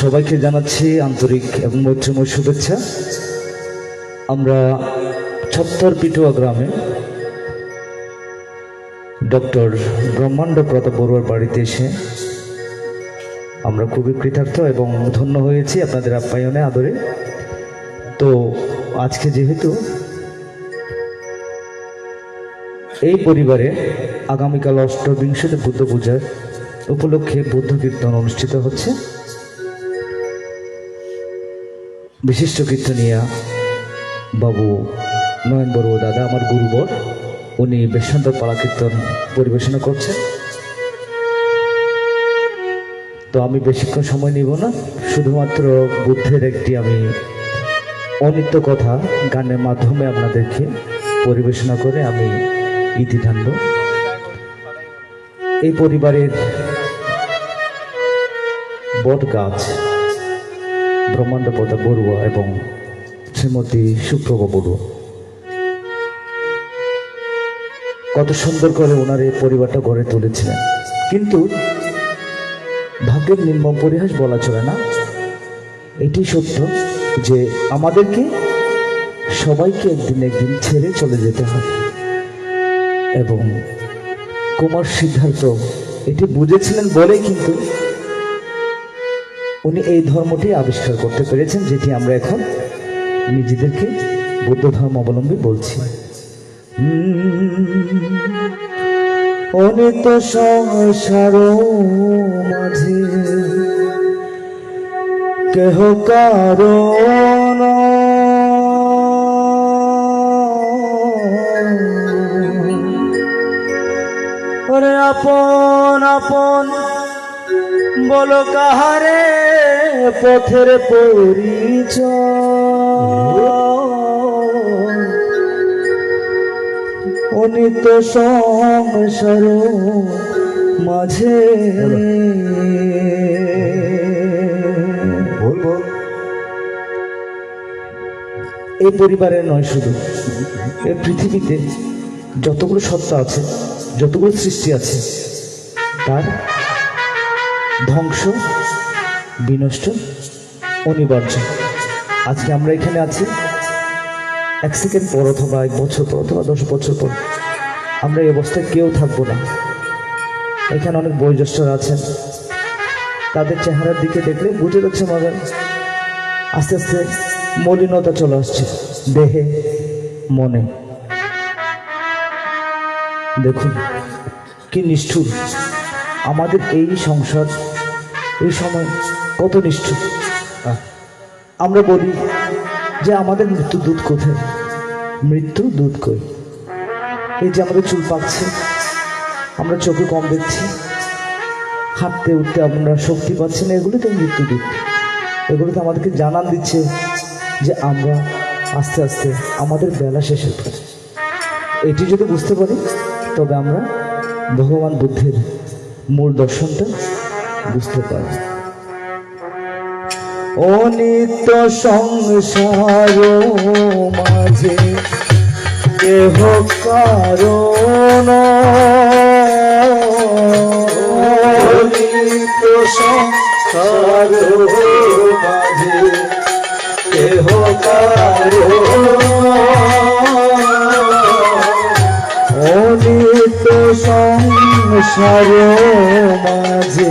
সবাইকে জানাচ্ছি আন্তরিক এবং মৈত্রময় শুভেচ্ছা। আমরা ছত্তর পিটুয়া গ্রামে ডক্টর ব্রহ্মাণ্ড প্রতাপ বড়ুয়ার বাড়িতে এসে আমরা খুবই কৃতার্থ এবং ধন্য হয়েছি আপনাদের আপ্যায়নে, আদরে। তো আজকে যেহেতু এই পরিবারে আগামীকাল অষ্টবিংশতি বুদ্ধ পূজার উপলক্ষে বুদ্ধ কীর্তন অনুষ্ঠিত হচ্ছে। বিশিষ্ট কীর্তনিয়া বাবু নয়ন বড়ুয়া দাদা, আমার গুরুবর, উনি বেশান্তর পালা কীর্তন পরিবেশনা করছেন। তো আমি বেশিক্ষণ সময় নিব না, শুধুমাত্র বুদ্ধের একটি আমি অনিত্য কথা গানের মাধ্যমে আপনাদেরকে পরিবেশনা করে আমি ইতি এই পরিবারের বট গাছ, ব্রহ্মাণ্ড প্রতাপ বড়ুয়া এবং শ্রীমতী সুপ্রভা বড়ুয়া। কত সুন্দর করে ওনার এই পরিবারটা গড়ে তুলেছিলেন। কিন্তু ভাগ্যের নির্মম পরিহাস বলা চলে না। এটি সত্য যে আমাদেরকে সবাইকে একদিন একদিন ছেড়ে চলে যেতে হয়। এবং কুমার সিদ্ধার্থ এটি বুঝেছিলেন বলে কিন্তু উনি এই ধর্মটি আবিষ্কার করতে পেরেছেন, যেটি আমরা এখন নিজেদেরকে বৌদ্ধ ধর্ম অবলম্বী বলছি। অনিত সংসার মাঝে কেহ কারণ আপন আপন বলো কাহারে পথের পরিচয়। অনিত সংসার মাঝে। এই পরিবারে নয় শুধু এই পৃথিবীতে যতগুলো সত্তা আছে যতগুলো সৃষ্টি আছে তার ধ্বংস বিনষ্ট অনিবার্য। আজকে আমরা এখানে আছি। এক সেকেন্ড পর অথবা এক বছর পর অথবা দশ বছর পর আমরা এই অবস্থায় কেউ থাকব না। এখানে অনেক বয়োজ্যেষ্ঠরা আছেন। তাদের চেহারার দিকে দেখলে বুঝে যাচ্ছে আমাদের আস্তে আস্তে মলিনতা চলে আসছে, দেহে, মনে। দেখুন, কি নিষ্ঠুর। আমাদের এই সংসার, এই সময় কত নিষ্ঠুর আমরা বলি যে আমাদের মৃত্যু দুধ কোথায়? মৃত্যু দুধ কই? এই যে আমাদের চুল পাচ্ছে আমরা চোখে কম দেখছি। হাঁটতে, উঠতে আমরা শক্তি পাচ্ছি না এগুলো তো মৃত্যু দুধ। এগুলো তো আমাদেরকে জানান দিচ্ছে যে আমরা আস্তে আস্তে আমাদের বেলা শেষ পড়েছে এটি যদি বুঝতে পারি, তবে আমরা ভগবান বুদ্ধের মূল দর্শনটা বুঝতে পারি অনিত্য সংসার মাঝে কেহ কারণ অনিত সংসার মাঝে কেহ কারণ অনিত সংসার মাঝে।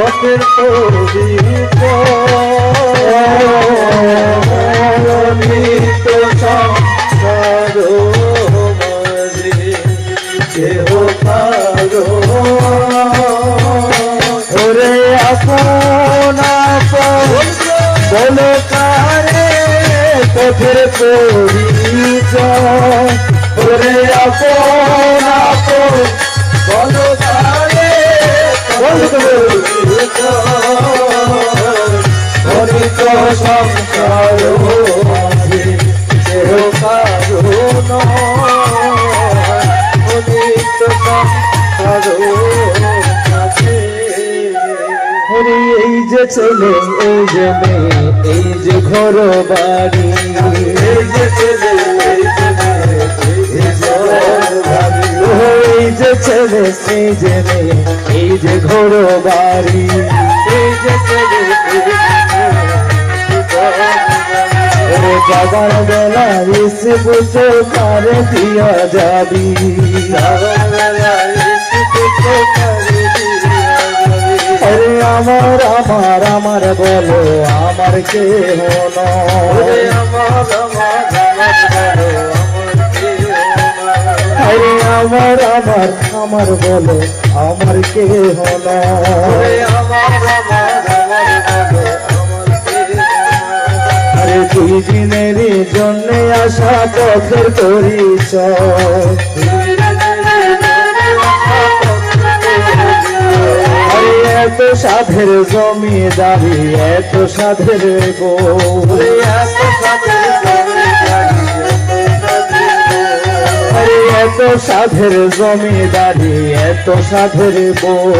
পথের পরিচয় সংসার মাঝে কেহ কারও ওরে আপন বলো কারে পথের পরিচয় ওরে আপন বলো তারে অনিত এই যে ছেলে এই যে এই যে ঘর বাড়ি এই যে ছেলে এই যে এই যে ঘর বাড়ি এই যে যাবার বেলা এসে বসে কারে দিয়া যাবি। দিয়া আরে আমার আমার আমার বলো আমার কে হলো আমার আমার আমার আমার আমার আমার বলো আমার কে হলো আরে দুই দিনের জন্য আসা পথের আরে এত সাধের জমিদারি এত সাধের গো এত সাধের জমিদারি এত সাধের বউ।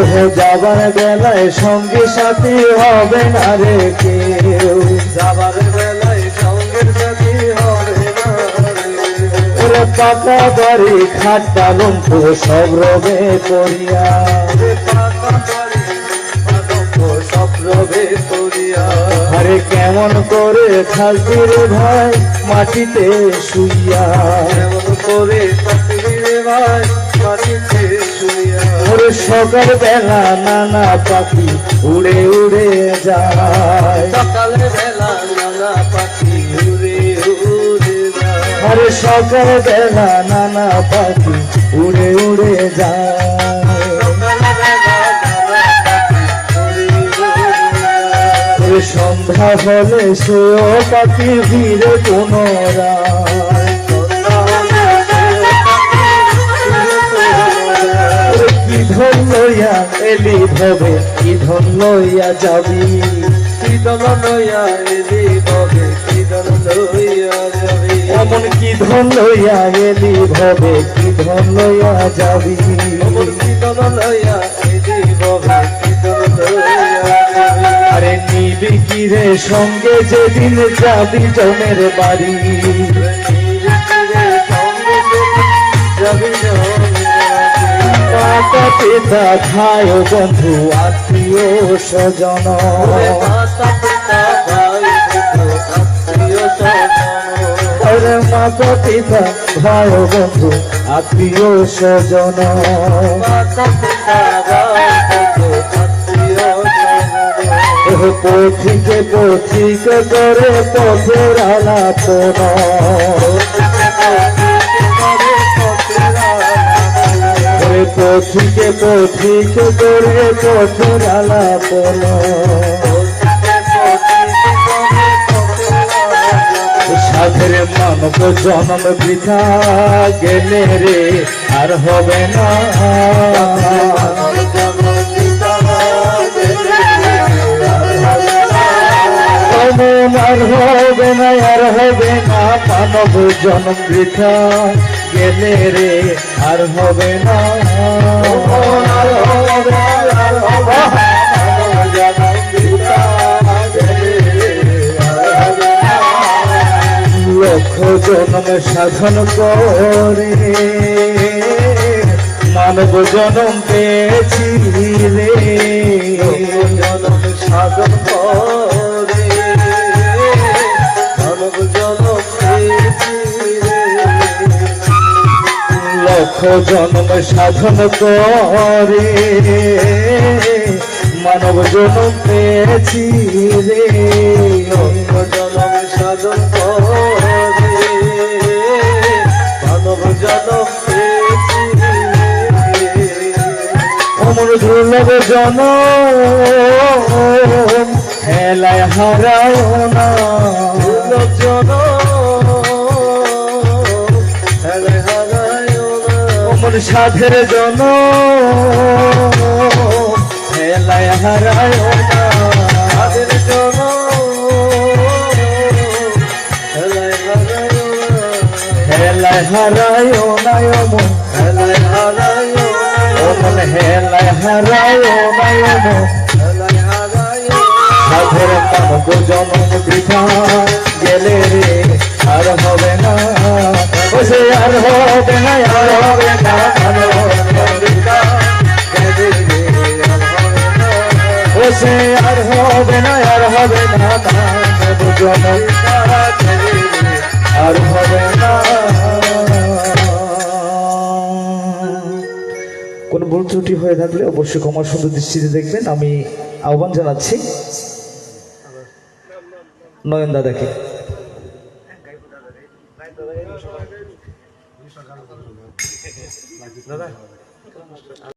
ও যাবার বেলায় সঙ্গে সাথী হবে না রে কেউ। যাবার বেলায় সঙ্গের সাথী হবে না ওরে পাকা বাড়ি খাট পালঙ্ক সব রবে করিয়া। আরে কেমন করে থাকবি রে ভাই? মাটিতে শুইয়া। কেমন করে থাকবি রে ভাই? মাটিতে শুইয়া। ওরে সকাল বেলা নানা পাখি উড়ে উড়ে যায়। সকাল বেলা নানা পাখি উড়ে উড়ে যায়। আরে সকাল বেলা নানা পাখি উড়ে উড়ে যায়। ওরে সন্ধ্যা হলে সেও পাখি ভিড়ে পুনরায়। কি ধন লইয়া এলি ভবে, কি ধন লইয়া যাবি? কি ধন লইয়া এলি ভবে, কি ধন লইয়া যাবি? এমন কি ধন লইয়া এলি ভবে, কি ধন লইয়া যাবি? এমন কি ধন লইয়া এলি ভবে, কি ধন লইয়া যাবি? আরে নিবি কি রে সঙ্গে যেদিন যাবি জমের বাড়ি? মাতা পিতা ভাই বন্ধু, আত্মীয় স্বজন। মাতা পিতা ভাই বন্ধু, আত্মীয় স্বজন। এহ পথিকে পথিকে করে পথের আলাপন পথিকে পথিকে করে পথের আলাপন সাধের মানব জন্ম বৃথা গেলে রে, আর হবে না। আর হবে না আর হবে না মানব জন্ম বৃথা গেলে রে আর হবে না আর হবে। লক্ষ জন্ম সাধন করে মানব জনম পেয়েছিলে জন্ম সাধন করে। মানব জনম পেয়েছি রে। জনম সাধন করে। মানব জনম অমর দুর্লভ জন হেলায় হারায় সাধের জন। হেলায় হারায় না তাদের জন। হারায় হারায় হারায় না অমন হেলায় হারায় না অমন হেলায় হারায় না সাধের মানব জনম বৃথা গেলে রে। আর হবে না। ও সে আর হবে না, আর হবে না। ও আর হবে না, আর হবে না। আর হবে না। কোন ভুল ত্রুটি হয়ে থাকলে অবশ্যই ক্ষমা সুন্দর দৃষ্টিতে দেখবেন। আমি আহ্বান জানাচ্ছি। নয়ন দাদাকে দাদা?